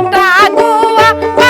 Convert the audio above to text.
কাটা দুয়া